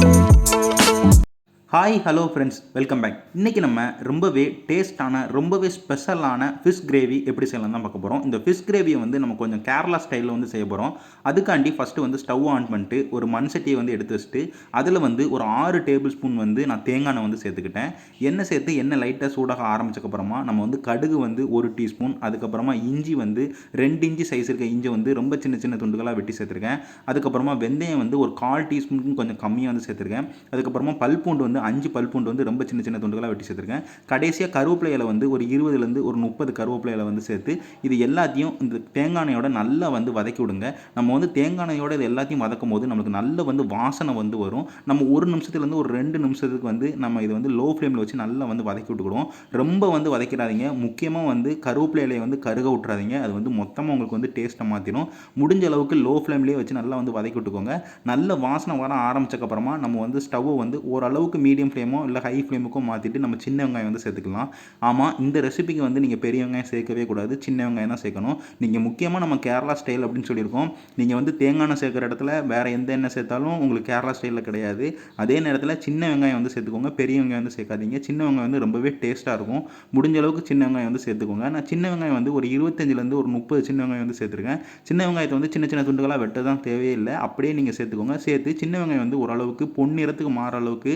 Thank you. Hi hello friends welcome back இன்றைக்கி நம்ம ரொம்பவே டேஸ்ட்டான ரொம்பவே ஸ்பெஷலான ஃபிஷ் கிரேவி எப்படி செய்யலாம் தான் பார்க்க போகிறோம் இந்த ஃபிஷ் கிரேவியை வந்து நம்ம கொஞ்சம் கேரளா ஸ்டைலில் வந்து செய்ய போகிறோம் அதுக்காண்டி ஃபஸ்ட்டு வந்து ஸ்டவ் ஆன் பண்ணிட்டு ஒரு மண் சட்டியை வந்து எடுத்து வச்சுட்டு அதில் வந்து ஒரு ஆறு டேபிள் ஸ்பூன் வந்து நான் தேங்காய் எண்ணெய் வந்து சேர்த்துக்கிட்டேன். எண்ணெய் சேர்த்து எண்ணெய் லைட்டாக சூடாக ஆரம்பிச்சக்கப்புறமா நம்ம வந்து கடுகு வந்து ஒரு டீஸ்பூன் அதுக்கப்புறமா இஞ்சி வந்து ரெண்டு இஞ்சி சைஸ் இருக்க இஞ்சி வந்து ரொம்ப சின்ன சின்ன துண்டுகளாக வெட்டி சேர்த்துருக்கேன். அதுக்கப்புறமா வெந்தயம் வந்து ஒரு கால் டீஸ்பூனுக்கும் கொஞ்சம் கம்மியாக வந்து சேர்த்துருக்கேன். அதுக்கப்புறமா பல்பூண்டு வந்து அஞ்சு பல்பூண்டு வந்து ரொம்ப சின்ன சின்ன துண்டுகளாக வெட்டி சேர்த்துருக்கேன். கடைசியாக கருவேப்பிலை இலை வந்து ஒரு இருபதுலேருந்து ஒரு முப்பது கருவேப்பிலை இலை வந்து சேர்த்து இது எல்லாத்தையும் இந்த தேங்காய் எண்ணெயோட நல்லா வந்து வதக்கி விடுங்க. நம்ம வந்து தேங்காய் எண்ணெயோட இது எல்லாத்தையும் வதக்கும் போது நம்மளுக்கு நல்ல வந்து வாசனை வந்து வரும். நம்ம ஒரு நிமிஷத்துலேருந்து ஒரு ரெண்டு நிமிஷத்துக்கு வந்து நம்ம இது வந்து லோ ஃப்ளேமில் வச்சு நல்லா வந்து வதக்கி விட்டுக்கிடுவோம். ரொம்ப வந்து வதக்கிடாதீங்க முக்கியமாக வந்து கருவேப்பிலை இலையை வந்து கருக விட்டுறாதீங்க. அது வந்து மொத்தமாக உங்களுக்கு வந்து டேஸ்ட்டை மாற்றிடும் முடிஞ்ச அளவுக்கு லோ ஃப்ளேம்லேயே வச்சு நல்லா வந்து வதக்கி விட்டுக்கோங்க. நல்ல வாசனை வர ஆரம்பிச்சக்கப்புறமா நம்ம வந்து ஸ்டவ்வை வந்து ஓரளவுக்கு மீ மீடியம் ஃப்ளேமோ இல்லை ஹை ஃப்ளேமுக்கோ மாற்றிட்டு நம்ம சின்ன வெங்காயம் வந்து சேர்த்துக்கலாம். ஆமாம் இந்த ரெசிபிக்கு வந்து நீங்கள் பெரிய வெங்காயம் சேர்க்கவே கூடாது. சின்ன வெங்காயம் தான் சேர்க்கணும். நீங்கள் முக்கியமாக நம்ம கேரளா ஸ்டைல் அப்படின்னு சொல்லியிருக்கோம். நீங்கள் வந்து தேங்காய் எண்ணெய் சேர்க்குற இடத்துல வேறு எந்த எண்ணெய் சேர்த்தாலும் உங்களுக்கு கேரளா ஸ்டைலில் கிடையாது. அதே நேரத்தில் சின்ன வெங்காயம் வந்து சேர்த்துக்கோங்க. பெரிய வெங்காயம் வந்து சேர்க்காதீங்க. சின்ன வெங்காயம் வந்து ரொம்பவே டேஸ்ட்டாக இருக்கும். முடிஞ்ச அளவுக்கு சின்ன வெங்காயம் வந்து சேர்த்துக்கோங்க. நான் சின்ன வெங்காயம் வந்து ஒரு இருபத்தஞ்சிலேருந்து ஒரு முப்பது சின்ன வெங்காயம் வந்து சேர்த்துருக்கேன். சின்ன வெங்காயத்தை வந்து சின்ன சின்ன துண்டுகளாக வெட்ட தான் தேவையே இல்லை அப்படியே நீங்கள் சேர்த்துக்கோங்க. சேர்த்து சின்ன வெங்காயம் வந்து ஓரளவுக்கு பொன்னிறத்துக்கு மாற அளவுக்கு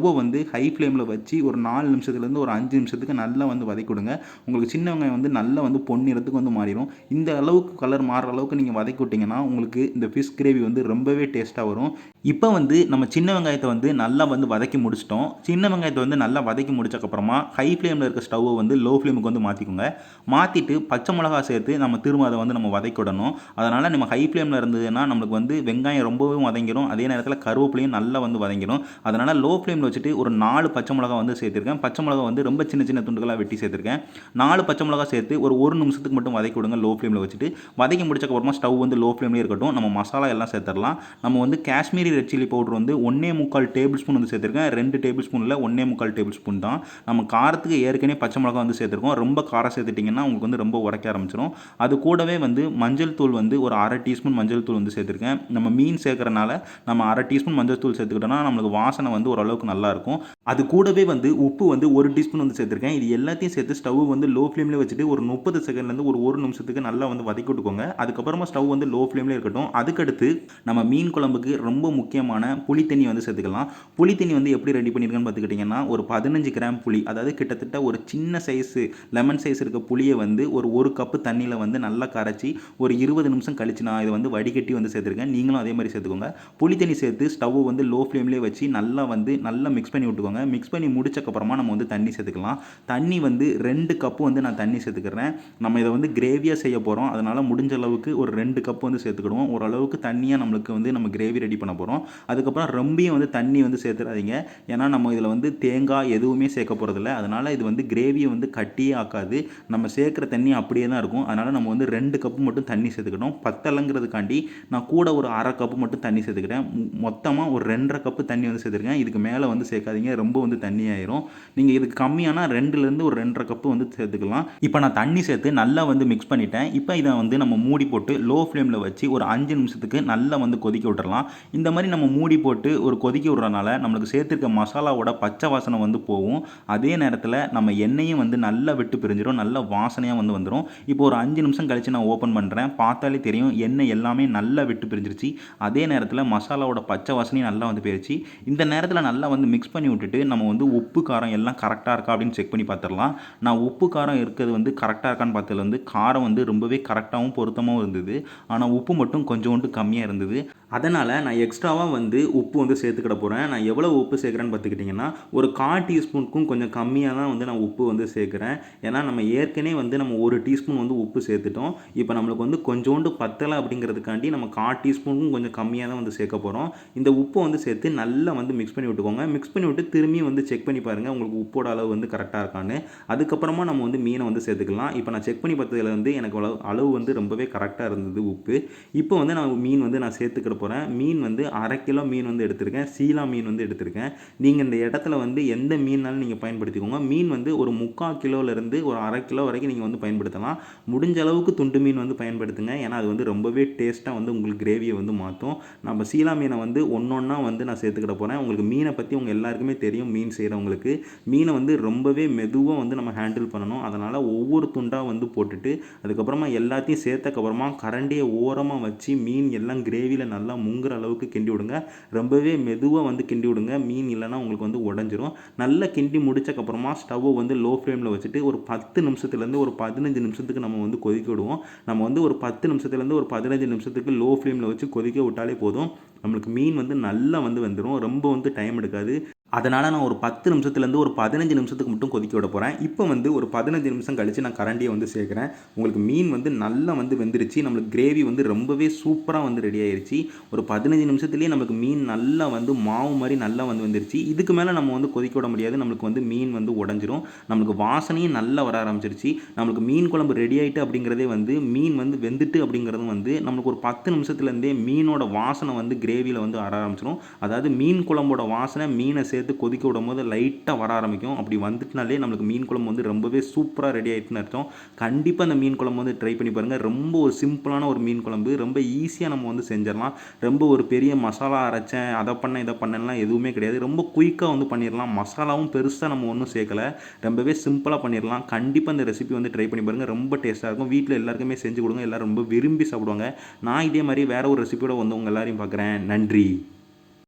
ஸ்டவ்வை வந்து ஹை ஃப்ளேமில் வச்சு ஒரு நாலு நிமிஷத்துலேருந்து ஒரு அஞ்சு நிமிஷத்துக்கு நல்லா வந்து வதக்கிவிடுங்க உங்களுக்கு சின்ன வெங்காயம் வந்து நல்லா வந்து பொன்னிறத்துக்கு வந்து மாறிடும். இந்த அளவுக்கு கலர் மாறுற அளவுக்கு நீங்கள் வதக்கி விட்டிங்கன்னா உங்களுக்கு இந்த ஃபிஷ் கிரேவி வந்து ரொம்பவே டேஸ்ட்டாக வரும். இப்போ வந்து நம்ம சின்ன வெங்காயத்தை வந்து நல்லா வந்து வதக்கி முடிச்சிட்டோம். சின்ன வெங்காயத்தை வந்து நல்லா வதக்கி முடிச்சக்கப்புறமா ஹை ஃப்ளேமில் இருக்க ஸ்டவ்வை வந்து லோ ஃப்ளேமுக்கு வந்து மாற்றிக்கோங்க மாற்றிட்டு பச்சை மிளகா சேர்த்து நம்ம திரும்ப அதை வந்து நம்ம வதக்கி விடணும். அதனால் நம்ம ஹை ஃப்ளேமில் இருந்ததுன்னா நம்மளுக்கு வந்து வெங்காயம் ரொம்பவே வதங்கிடும் அதே நேரத்தில் கருவேப்பிலையும் நல்லா வந்து வதங்கிடும் அதனால் லோ ஃப்ளேமில் வச்சுட்டு ஒரு நாலு பச்சை மிளகா வந்து சேர்த்துருக்கேன். பச்சை மிளகா வந்து ரொம்ப சின்ன சின்ன துண்டுகளாக வெட்டி சேர்த்துருக்கேன். நாலு பச்சை மிளகா சேர்த்து ஒரு ஒரு நிமிஷத்துக்கு மட்டும் வதக்கி விடுங்க லோ ஃப்ளேமில் வச்சுட்டு. வதக்கி முடிச்சக்கப்புறமா ஸ்டவ் வந்து லோ ஃப்ளேம்லேயே இருக்கட்டும். நம்ம மசாலா எல்லாம் சேர்த்துடலாம். நம்ம வந்து காஷ்மீரி ரெட் சில்லி பவுடர் வந்து ஒன்றே முக்கால் டேபிள் ஸ்பூன் வந்து சேர்த்துருக்கேன். ரெண்டு டேபிள் ஸ்பூனில் ஒன்றே முக்கால் டேபிள் ஸ்பூன் தான். நம்ம காரத்துக்கு ஏற்கனவே பச்சை மிளகா வந்து சேர்த்துருக்கோம். ரொம்ப காரம் சேர்த்துட்டிங்கன்னா உங்களுக்கு வந்து ரொம்ப உரைக்க ஆரம்பிச்சிடும் அது கூடவே வந்து மஞ்சள் தூள் வந்து ஒரு அரை டீஸ்பூன் மஞ்சள் தூள் வந்து சேர்த்துருக்கேன். நம்ம மீன் சேர்க்குறனால நம்ம அரை டீஸ்பூன் மஞ்சள் தூள் சேர்த்துக்கிட்டோம்னா நம்மளுக்கு வாசனை வந்து ஓரளவுக்கு நல்லாயிருக்கும். அது கூடவே வந்து உப்பு வந்து ஒரு டீஸ்பூன் வந்து சேர்த்துருக்கேன். இது எல்லாத்தையும் சேர்த்து ஸ்டவ் வந்து லோ ஃப்ளேமில் வச்சுட்டு ஒரு முப்பது செகண்ட்லேருந்து ஒரு ஒரு நிமிஷத்துக்கு நல்லா வந்து வதக்கி விட்டுக்கோங்க. அதுக்கப்புறமா ஸ்டவ் வந்து லோ ஃப்ளேமில் இருக்கட்டும். அதுக்கடுத்து நம்ம மீன் குழம்புக்கு ரொம்ப முக்கியமான புளி தண்ணி வந்து சேர்த்துக்கலாம். புளி தண்ணி வந்து எப்படி ரெடி பண்ணியிருக்கேன்னு பார்த்துக்கிட்டிங்கன்னா ஒரு பதினஞ்சு கிராம் புளி அதாவது கிட்டத்தட்ட ஒரு சின்ன சைஸு லெமன் சைஸ் இருக்க புளியை வந்து ஒரு ஒரு கப்பு தண்ணியில் வந்து நல்லா கரைச்சி ஒரு இருபது நிமிஷம் கழிச்சு நான் இதை வந்து வடிகட்டி வந்து சேர்த்துருக்கேன். நீங்களும் அதே மாதிரி சேர்த்துக்கோங்க. புளி தண்ணி சேர்த்து ஸ்டவ் வந்து லோ ஃப்ளேம்லேயே வச்சு நல்லா வந்து நல்லா மிக்ஸ் பண்ணி விட்டுக்கோங்க. மிக்ஸ் பண்ணி முடிச்சக்கப்புறமா நம்ம வந்து தண்ணி சேர்த்துக்கலாம். தண்ணி வந்து ரெண்டு கப்பு வந்து நான் தண்ணி சேர்த்துக்கிறேன். நம்ம இதை வந்து கிரேவியாக செய்ய போகிறோம் அதனால் முடிஞ்ச அளவுக்கு ஒரு ரெண்டு கப்பு வந்து சேர்த்துக்கிடுவோம். ஓரளவுக்கு தண்ணியாக நம்மளுக்கு வந்து நம்ம கிரேவி ரெடி பண்ண போகிறோம் அதுக்கப்புறம் ரொம்பியும் வந்து தண்ணி வந்து சேர்த்துடாதீங்க ஏன்னா நம்ம இதில் வந்து தேங்காய் எதுவுமே சேர்க்க போகிறதில்ல அதனால் இது வந்து கிரேவியை வந்து கட்டியே ஆக்காது. நம்ம சேர்க்குற தண்ணி அப்படியே தான் இருக்கும். அதனால் நம்ம வந்து ரெண்டு கப்பு மட்டும் தண்ணி சேர்த்துக்கணும். பத்தலைங்கிறதுக்காண்டி நான் கூட ஒரு அரை கப்பு மட்டும் தண்ணி சேர்த்துக்கிட்டேன் மொத்தமாக ஒரு ரெண்டரை கப்பு தண்ணி வந்து சேர்த்துருக்கேன். இதுக்கு மேலே வந்து சேர்க்காதீங்க. ரொம்ப வந்து தண்ணி ஆயிரும் நீங்கள் இதுக்கு கம்மியானா ரெண்டுலேருந்து ஒரு ரெண்டரை கப்பு வந்து சேர்த்துக்கலாம். இப்போ நான் தண்ணி சேர்த்து நல்லா வந்து மிக்ஸ் பண்ணிட்டேன். இப்போ இதை வந்து நம்ம மூடி போட்டு லோ ஃப்ளேமில் வச்சு ஒரு அஞ்சு நிமிஷத்துக்கு நல்லா வந்து கொதிக்க விட்டுறலாம். இந்த மாதிரி நம்ம மூடி போட்டு ஒரு கொதிக்க விட்றனால நம்மளுக்கு சேர்த்துருக்க மசாலாவோட பச்சை வாசனை வந்து போகும். அதே நேரத்தில் நம்ம எண்ணெயும் வந்து நல்லா விட்டு பிரிஞ்சிடும் நல்ல வாசனையாக வந்து வந்துடும் இப்போ ஒரு அஞ்சு நிமிஷம் கழித்து நான் ஓப்பன் பண்ணுறேன் பார்த்தாலே தெரியும் எண்ணெய் எல்லாமே நல்லா விட்டு பிரிஞ்சிருச்சு. அதே நேரத்தில் மசாலாவோட பச்சை வாசனையும் நல்லா வந்து போயிடுச்சு இந்த நேரத்தில் நல்லா வந்து மிக்ஸ் பண்ணி விட்டுட்டு நம்ம வந்து உப்பு காரம் எல்லாம் கரெக்டாக இருக்கா அப்படின்னு செக் பண்ணி பார்த்துடலாம். நான் உப்பு காரம் இருக்கிறது வந்து கரெக்டாக இருக்கான்னு பார்த்ததுல வந்து காரம் வந்து ரொம்பவே கரெக்டாகவும் பொருத்தமாகவும் இருந்தது. ஆனால் உப்பு மட்டும் கொஞ்சோண்டு கம்மியாக இருந்தது. அதனால் நான் எக்ஸ்ட்ராவாக வந்து உப்பு வந்து சேர்த்துக்கிட போகிறேன் நான் எவ்வளோ உப்பு சேர்க்குறேன்னு பார்த்துக்கிட்டிங்கன்னா ஒரு கால் டீஸ்பூனுக்கும் கொஞ்சம் கம்மியாக தான் வந்து நான் உப்பு வந்து சேர்க்குறேன். ஏன்னா நம்ம ஏற்கனவே வந்து நம்ம ஒரு டீஸ்பூன் வந்து உப்பு சேர்த்துட்டோம். இப்போ நம்மளுக்கு வந்து கொஞ்சோண்டு பத்தலை அப்படிங்கிறதுக்காண்டி நம்ம கால் டீஸ்பூனுக்கும் கொஞ்சம் கம்மியாக தான் வந்து சேர்க்க போகிறோம் இந்த உப்பை வந்து சேர்த்து நல்லா வந்து மிக்ஸ் பண்ணி விட்டுக்கோங்க. மிக்ஸ் பண்ணி விட்டு திரும்பி வந்து செக் பண்ணி பாருங்கள் உங்களுக்கு உப்போட அளவு வந்து கரெக்டாக இருக்கான்னு. அதுக்கப்புறமா நம்ம வந்து மீனை வந்து சேர்த்துக்கலாம். இப்போ நான் செக் பண்ணி பார்த்ததுல வந்து எனக்கு அளவு அளவு வந்து ரொம்பவே கரெக்டாக இருந்தது உப்பு. இப்போ வந்து நான் மீன் வந்து நான் சேர்த்துக்கிட போகிறேன் மீன் வந்து அரை கிலோ மீன் வந்து எடுத்திருக்கேன். சீலா மீன் வந்து எடுத்திருக்கேன். நீங்கள் இந்த இடத்துல வந்து எந்த மீன்னாலும் நீங்கள் பயன்படுத்திக்கோங்க. மீன் வந்து ஒரு முக்கால் கிலோலேருந்து ஒரு அரை கிலோ வரைக்கும் நீங்கள் வந்து பயன்படுத்தலாம். முடிஞ்ச அளவுக்கு துண்டு மீன் வந்து பயன்படுத்துங்க. ஏன்னா அது வந்து ரொம்பவே டேஸ்ட்டாக வந்து உங்களுக்கு கிரேவியை வந்து மாற்றும். நம்ம சீலா மீனை வந்து ஒன்றொன்னா வந்து நான் சேர்த்துக்கிட போகிறேன் உங்களுக்கு மீனை பற்றி உங்கள் எல்லாருக்குமே தெரியும். மீன் செய்கிறவங்களுக்கு மீனை வந்து ரொம்பவே மெதுவாக வந்து நம்ம ஹேண்டில் பண்ணணும். அதனால் ஒவ்வொரு துண்டாக வந்து போட்டுட்டு அதுக்கப்புறமா எல்லாத்தையும் சேர்த்தக்கப்புறமா கரண்டியை ஓரமாக வச்சு மீன் எல்லாம் கிரேவியில் நல்லா முங்குற அளவுக்கு கிண்டி விடுங்க. ரொம்பவே மெதுவாக வந்து கிண்டி விடுங்க. மீன் இல்லைன்னா உங்களுக்கு வந்து உடஞ்சிரும். நல்லா கிண்டி முடிச்சக்கப்புறமா ஸ்டவ்வை வந்து லோ ஃப்ளேமில் வச்சுட்டு ஒரு பத்து நிமிஷத்துலேருந்து ஒரு பதினஞ்சு நிமிஷத்துக்கு நம்ம வந்து கொதிக்க விடுவோம். நம்ம வந்து ஒரு பத்து நிமிஷத்துலேருந்து ஒரு பதினஞ்சு நிமிஷத்துக்கு லோ ஃப்ளேமில் வச்சு கொதிக்க விட்டாலே போதும். நம்மளுக்கு மீன் வந்து நல்லா வந்து வந்துடும் ரொம்ப வந்து டைம் எடுக்காது. அதனால் நான் ஒரு பத்து நிமிஷத்துலேருந்து ஒரு பதினஞ்சு நிமிஷத்துக்கு மட்டும் கொதிக்க விட போகிறேன் இப்போ வந்து ஒரு பதினஞ்சு நிமிஷம் கழித்து நான் கரண்டியை வந்து சேர்க்குறேன். உங்களுக்கு மீன் வந்து நல்லா வந்து வெந்துருச்சு. நம்மளுக்கு கிரேவி வந்து ரொம்பவே சூப்பராக வந்து ரெடி ஆயிடுச்சு ஒரு பதினஞ்சு நிமிஷத்துலேயே நமக்கு மீன் நல்லா வந்து மாவு மாதிரி நல்லா வந்து வந்துருச்சு. இதுக்கு மேலே நம்ம வந்து கொதிக்க விட முடியாது. நம்மளுக்கு வந்து மீன் வந்து உடஞ்சிரும். நம்மளுக்கு வாசனையும் நல்லா வர ஆரம்பிச்சிருச்சு. நம்மளுக்கு மீன் குழம்பு ரெடி ஆகிட்டு அப்படிங்கிறதே வந்து மீன் வந்து வெந்துட்டு அப்படிங்கிறதும் வந்து நம்மளுக்கு ஒரு பத்து நிமிஷத்துலேருந்தே மீனோட வாசனை வந்து கிரேவியில் வந்து வர ஆரம்பிச்சிடும் அதாவது மீன் குழம்போட வாசனை மீனை சேர்த்து கொதிக்க விடும் போது லைட்டாக வர ஆரம்பிக்கும். அப்படி வந்துட்டுனாலே நம்மளுக்கு மீன் குழம்பு வந்து ரொம்பவே சூப்பராக ரெடி ஆகிட்டுன்னு அர்த்தம். கண்டிப்பாக அந்த மீன் குழம்பு வந்து ட்ரை பண்ணி பாருங்கள் ரொம்ப ஒரு சிம்பிளான ஒரு மீன் குழம்பு. ரொம்ப ஈஸியாக நம்ம வந்து செஞ்சிடலாம். ரொம்ப ஒரு பெரிய மசாலா அரைச்சேன் அதை பண்ண இதை பண்ணலாம் எதுவுமே கிடையாது. ரொம்ப குயிக்காக வந்து பண்ணிடலாம். மசாலாவும் பெருசாக நம்ம ஒன்றும் சேர்க்கல. ரொம்பவே சிம்பிளாக பண்ணிடலாம். கண்டிப்பாக இந்த ரெசிபி வந்து ட்ரை பண்ணி பாருங்கள் ரொம்ப டேஸ்ட்டாக இருக்கும். வீட்டில் எல்லாருக்குமே செஞ்சு கொடுங்க. எல்லோரும் ரொம்ப விரும்பி சாப்பிடுவாங்க. நான் இதே மாதிரி வேறு ஒரு ரெசிபியோட வந்து உங்கள் எல்லாரையும் பார்க்குறேன். நன்றி.